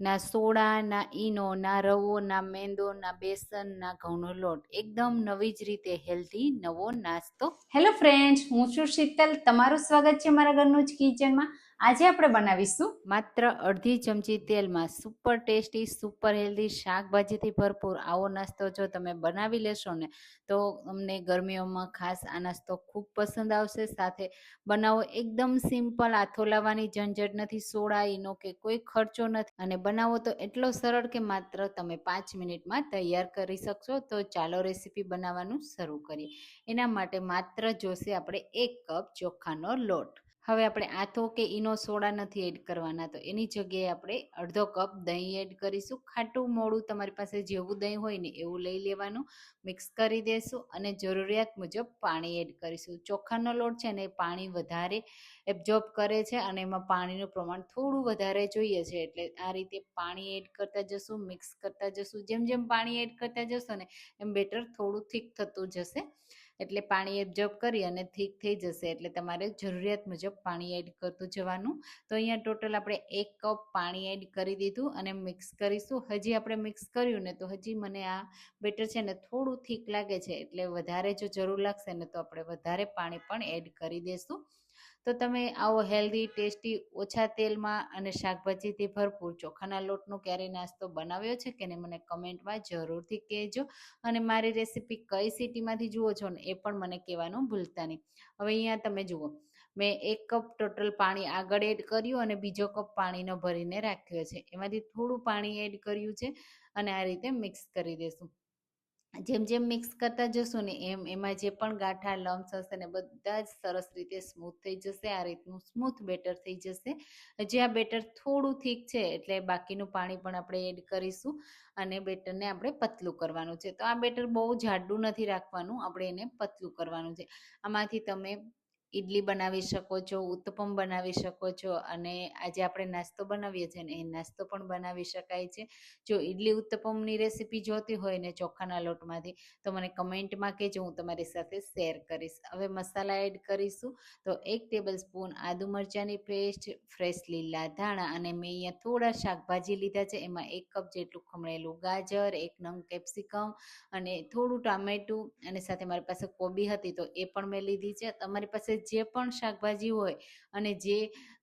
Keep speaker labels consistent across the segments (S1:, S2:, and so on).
S1: ના સોડા, ના ઈનો, ના રવો, ના મેંદો, ના બેસન, ના ઘઉંનો લોટ. એકદમ નવી જ રીતે હેલ્ધી નવો નાસ્તો.
S2: હેલો ફ્રેન્ડ્સ હું છું શીતલ. તમારું સ્વાગત છે મારા ઘરનું જ કિચનમાં આજે આપણે બનાવીશું
S1: માત્ર અડધી ચમચી તેલમાં સુપર ટેસ્ટી સુપર હેલ્ધી શાકભાજીથી ભરપૂર આવો નાસ્તો જો તમે બનાવી લેશો ને, તો તમને ગરમીઓમાં ખાસ આ નાસ્તો ખૂબ પસંદ આવશે. સાથે બનાવો એકદમ સિમ્પલ હાથો લાવવાની ઝંઝટ નથી, સોડા, ઈનો કે કોઈ ખર્ચો નથી. અને બનાવો તો એટલો સરળ કે માત્ર તમે પાંચ મિનિટમાં તૈયાર કરી શકશો. તો ચાલો રેસીપી બનાવવાનું શરૂ કરીએ. એના માટે માત્ર જોશે આપણે એક કપ ચોખાનો લોટ. હવે આપણે આથો કે ઈનો સોડા નથી એડ કરવાના, તો એની જગ્યાએ આપણે અડધો કપ દહીં એડ કરીશું. ખાટું મોડું તમારી પાસે જેવું દહીં હોય ને એવું લઈ લેવાનું. મિક્સ કરી દેશું અને જરૂરિયાત મુજબ પાણી એડ કરીશું. ચોખાનો લોટ છે ને પાણી વધારે એબ્ઝોર્બ કરે છે અને એમાં પાણીનું પ્રમાણ થોડું વધારે જોઈએ છે. એટલે આ રીતે પાણી એડ કરતા જશું, મિક્સ કરતા જશું. જેમ જેમ પાણી એડ કરતા જશો ને એમ બેટર થોડું થીક થતું જશે. એટલે પાણી એબ્ઝોર્બ કરી અને થીક થઈ જશે. એટલે તમારે જરૂરિયાત મુજબ પાણી એડ કરતું જવાનું. તો અહીંયા ટોટલ આપણે એક કપ પાણી એડ કરી દીધું અને મિક્સ કરીશું. હજી આપણે મિક્સ કર્યું ને તો હજી મને આ બેટર છે ને થોડું થીક લાગે છે. એટલે વધારે જો જરૂર લાગશે ને તો આપણે વધારે પાણી પણ એડ કરી દઈશું તો તમે આવો હેલ્ધી ટેસ્ટી ઓછા તેલમાં અને શાકભાજીથી ભરપૂર ચોખાના લોટનો ક્યારેય નાસ્તો બનાવ્યો છે કે નહીં મને કમેન્ટમાં જરૂરથી કહેજો. અને મારી રેસીપી કઈ સિટીમાંથી જુઓ છો ને એ પણ મને કહેવાનું ભૂલતા નહીં. હવે અહીંયા તમે જુઓ, મેં એક કપ ટોટલ પાણી આગળ એડ કર્યું અને બીજો કપ પાણીનો ભરીને રાખ્યો છે. એમાંથી થોડું પાણી એડ કર્યું છે અને આ રીતે મિક્સ કરી દઈશું જેમ જેમ મિક્સ કરતા જશું ને એમ એમાં જે પણ ગાંઠા, લમ્સ હશે ને બધા જ સરસ રીતે સ્મૂથ થઈ જશે, આ રીતનું સ્મૂથ બેટર થઈ જશે. જે આ બેટર થોડું થીક છે એટલે બાકીનું પાણી પણ આપણે એડ કરીશું અને બેટરને આપણે પતલું કરવાનું છે. તો આ બેટર બહુ જાડું નથી રાખવાનું, આપણે એને પતલું કરવાનું છે. આમાંથી તમે ઇડલી બનાવી શકો છો, ઉત્તપમ બનાવી શકો છો અને આજે આપણે નાસ્તો બનાવીએ છીએ ને એ નાસ્તો પણ બનાવી શકાય છે. જો ઇડલી ઉત્તપમની રેસીપી જોતી હોય ને ચોખાના લોટમાંથી, તો મને કમેન્ટમાં કહેજો, હું તમારી સાથે શેર કરીશ. હવે મસાલા એડ કરીશું, તો એક ટેબલ સ્પૂન આદુ મરચાંની પેસ્ટ, ફ્રેશ લીલા ધાણા અને મેં અહીંયા થોડા શાકભાજી લીધા છે, એમાં એક કપ જેટલું ખમણેલું ગાજર, એક નંગ કેપ્સિકમ અને થોડું ટામેટું અને સાથે મારી પાસે કોબી હતી, તો એ પણ મેં લીધી છે. તમારી પાસે જે પણ શાકભાજી હોય અને જે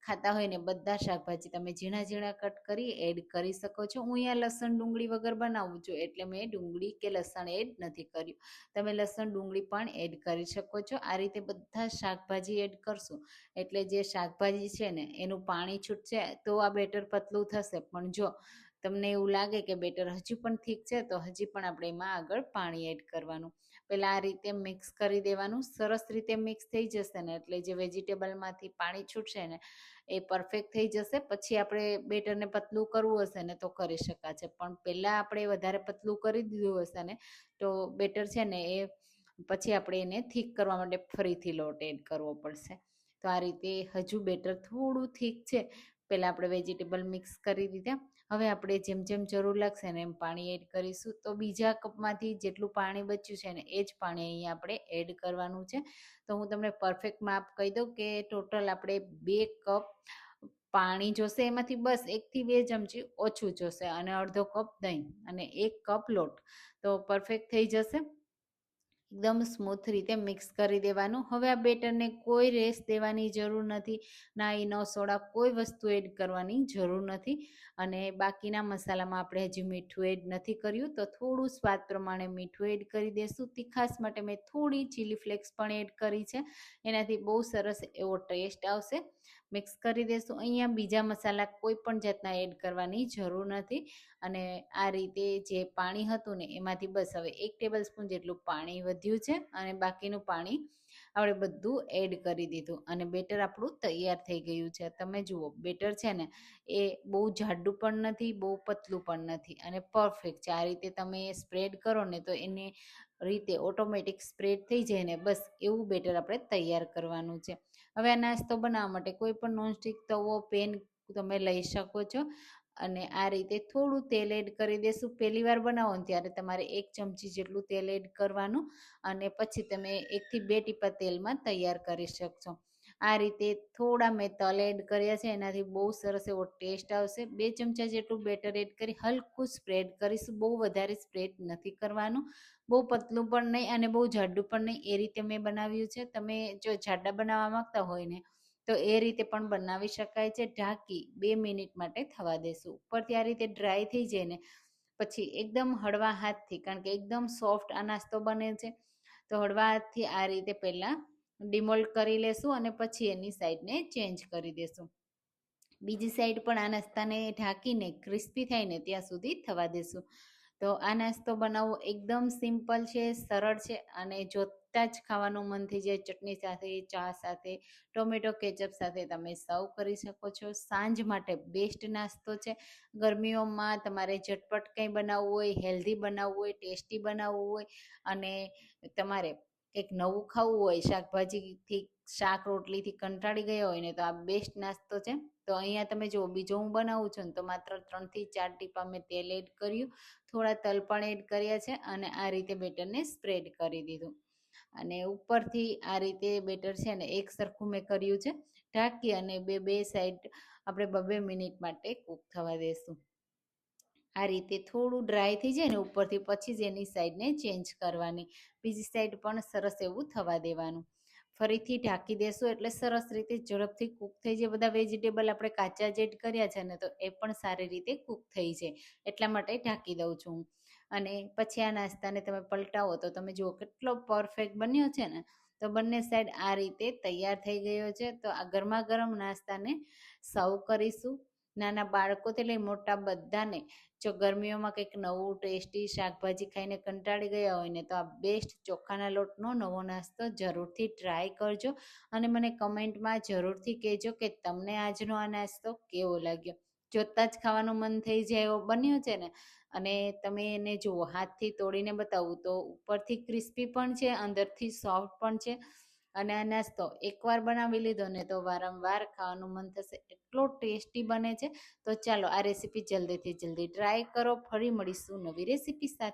S1: ખાતા હોય ને બધા શાકભાજી તમે ઝીણા ઝીણા કટ કરી એડ કરી શકો છો. હું અહીંયા લસણ ડુંગળી વગર બનાવું છું એટલે મેં ડુંગળી કે લસણ એડ નથી કર્યું. તમે લસણ ડુંગળી પણ એડ કરી શકો છો. આ રીતે બધા શાકભાજી એડ કરશું. એટલે જે શાકભાજી છે ને એનું પાણી છૂટશે તો આ બેટર પતલું થશે. પણ જો તમને એવું લાગે કે બેટર હજી પણ ઠીક છે, તો હજી પણ આપણે એમાં આગળ પાણી એડ કરવાનું. પહેલાં આ રીતે મિક્સ કરી દેવાનું, સરસ રીતે મિક્સ થઈ જશે ને, એટલે જે વેજીટેબલમાંથી પાણી છૂટશે ને, એ પરફેક્ટ થઈ જશે. પછી આપણે બેટરને પતલું કરવું હશે ને, તો કરી શકાશે. પણ પહેલાં આપણે વધારે પતલું કરી દીધું હશે ને, તો બેટર છે ને, એ પછી આપણે એને થીક કરવા માટે ફરીથી લોટ એડ કરવો પડશે. તો આ રીતે હજુ બેટર થોડું થીક છે. પહેલાં આપણે વેજીટેબલ મિક્સ કરી દીધા. હવે આપણે જેમ જેમ જરૂર લાગશે ને એમ પાણી એડ કરીશું. તો બીજા કપમાંથી જેટલું પાણી બચ્યું છે ને એ જ પાણી અહીંયા આપણે એડ કરવાનું છે. તો હું તમને પરફેક્ટ માપ કહી દઉં કે ટોટલ આપણે બે કપ પાણી જોશે એમાંથી બસ એકથી બે ચમચી ઓછું જોશે અને અડધો કપ દહીં અને એક કપ લોટ. તો પરફેક્ટ થઈ જશે. એકદમ સ્મૂથ રીતે મિક્સ કરી દેવાનું. હવે આ બેટરને કોઈ રેસ દેવાની જરૂર નથી, ના ઈનો સોડા કોઈ વસ્તુ એડ કરવાની જરૂર નથી. અને બાકીના મસાલામાં આપણે હજી મીઠું એડ નથી કર્યું, તો થોડું સ્વાદ પ્રમાણે મીઠું એડ કરી દઈશું તીખાસ માટે મેં થોડી ચીલી ફ્લેક્સ પણ એડ કરી છે. એનાથી બહુ સરસ એવો ટેસ્ટ આવશે. મિક્સ કરી દઈશું અહીંયા બીજા મસાલા કોઈ પણ જાતના એડ કરવાની જરૂર નથી. અને આ રીતે જે પાણી હતું ને, એમાંથી બસ હવે એક ટેબલ સ્પૂન જેટલું પાણી વધ્યું છે અને બાકીનું પાણી આપણે બધું એડ કરી દીધું અને બેટર આપણું તૈયાર થઈ ગયું છે. તમે જુઓ બેટર છે ને, એ બહુ જાડું પણ નથી, બહુ પતલું પણ નથી અને પરફેક્ટ છે. આ રીતે તમે સ્પ્રેડ કરો ને, તો એની રીતે ઓટોમેટિક સ્પ્રેડ થઈ જાય ને, બસ એવું બેટર આપણે તૈયાર કરવાનું છે. હવે આ નાસ્તો બનાવવા માટે કોઈ પણ નોનસ્ટિક તવો પેન તમે લઈ શકો છો. અને આ રીતે થોડું તેલ એડ કરી દેશું. પહેલી વાર બનાવો ને ત્યારે તમારે એક ચમચી જેટલું તેલ એડ કરવાનું અને પછી તમે એકથી બે ટીપા તેલમાં તૈયાર કરી શકશો. આ રીતે થોડા મેં તલ એડ કર્યા છે, એનાથી બહુ સરસ એવો ટેસ્ટ આવશે. બે ચમચા જેટલું બેટર એડ કરી હલકું સ્પ્રેડ કરીશું. બહુ વધારે સ્પ્રેડ નથી કરવાનું. બહુ પતલું પણ નહીં અને બહુ જાડું પણ નહીં. એ રીતે મેં બનાવ્યું છે. તમે જો જાડા બનાવવા માંગતા હોય ને તો એ રીતે પણ બનાવી શકાય છે. ઢાંકી બે મિનિટ માટે થવા દેશું. ઉપરથી આ રીતે ડ્રાય થઈ જાય ને પછી એકદમ હળવા હાથથી, કારણ કે એકદમ સોફ્ટ આ નાસ્તો બને છે. તો હળવા હાથથી આ રીતે પહેલાં ડિમોલ્ડ કરી લેશું અને પછી એની સાઈડને ચેન્જ કરી દેશું. બીજી સાઈડ પણ આ નાસ્તાને ઢાંકીને ક્રિસ્પી થાય ને ત્યાં સુધી થવા દેશું. તો આ નાસ્તો બનાવવો એકદમ સિમ્પલ છે, સરળ છે અને જોતાં જ ખાવાનું મન થઈ જાય ચટણી સાથે, ચા સાથે, ટોમેટો કેચઅપ સાથે તમે સર્વ કરી શકો છો. સાંજ માટે બેસ્ટ નાસ્તો છે. ગરમીઓમાં તમારે ઝટપટ કંઈ બનાવવું હોય હેલ્ધી બનાવવું હોય ટેસ્ટી બનાવવું હોય અને તમારે કંઈક નવું ખાવું હોય, શાકભાજીથી શાક રોટલીથી કંટાળી ગયા હોય ને તો આ બેસ્ટ નાસ્તો છે. તો અહીંયા તમે જુઓ, બીજો હું બનાવું છું ને તો માત્ર ત્રણથી ચાર ટીપા મેં તેલ એડ કર્યું. થોડા તલ પણ એડ કર્યા છે અને આ રીતે બેટરને સ્પ્રેડ કરી દીધું. અને ઉપરથી આ રીતે બેટર છે ને એક સરખું મેં કર્યું છે. ઢાંકી અને બે બે સાઈડ આપણે બબે મિનિટ માટે કૂક થવા દેશું. આ રીતે થોડું ડ્રાય થઈ જાય ને ઉપરથી પછી જ એની સાઈડને ચેન્જ કરવાની. બીજી સાઈડ પણ સરસ એવું થવા દેવાનું. ફરીથી ઢાંકી દેશું એટલે સરસ રીતે ઝડપથી કૂક થઈ જાય. બધા વેજીટેબલ આપણે કાચા જેટ કર્યા છે ને તો એ પણ સારી રીતે કૂક થઈ જાય. એટલા માટે ઢાંકી દઉં છું હું. અને પછી આ નાસ્તાને તમે પલટાવો તો તમે જુઓ કેટલો પરફેક્ટ બન્યો છે ને, તો બંને સાઈડ આ રીતે તૈયાર થઈ ગયો છે. તો આ ગરમા ગરમ નાસ્તાને સર્વ કરીશું. નાના બાળકોથી લઈ મોટા બધાને, જો ગરમીઓમાં કંઈક નવું ટેસ્ટી શાકભાજી ખાઈને કંટાળી ગયા હોય ને, તો આ બેસ્ટ ચોખાના લોટનો નવો નાસ્તો જરૂરથી ટ્રાય કરજો. અને મને કમેન્ટમાં જરૂરથી કહેજો કે તમને આજનો આ નાસ્તો કેવો લાગ્યો? જોતાં જ ખાવાનું મન થઈ જાય એવો બન્યો છે ને અને તમે એને જુઓ હાથથી તોડીને બતાવું તો ઉપરથી ક્રિસ્પી પણ છે, અંદરથી સોફ્ટ પણ છે અને આ નાસ્તો એકવાર બનાવી લીધો ને તો વારંવાર ખાવાનું મન થશે એટલો ટેસ્ટી બને છે. તો ચાલો આ રેસીપી જલ્દીથી જલ્દી ટ્રાય કરો. ફરી મળીશું નવી રેસીપી સાથે.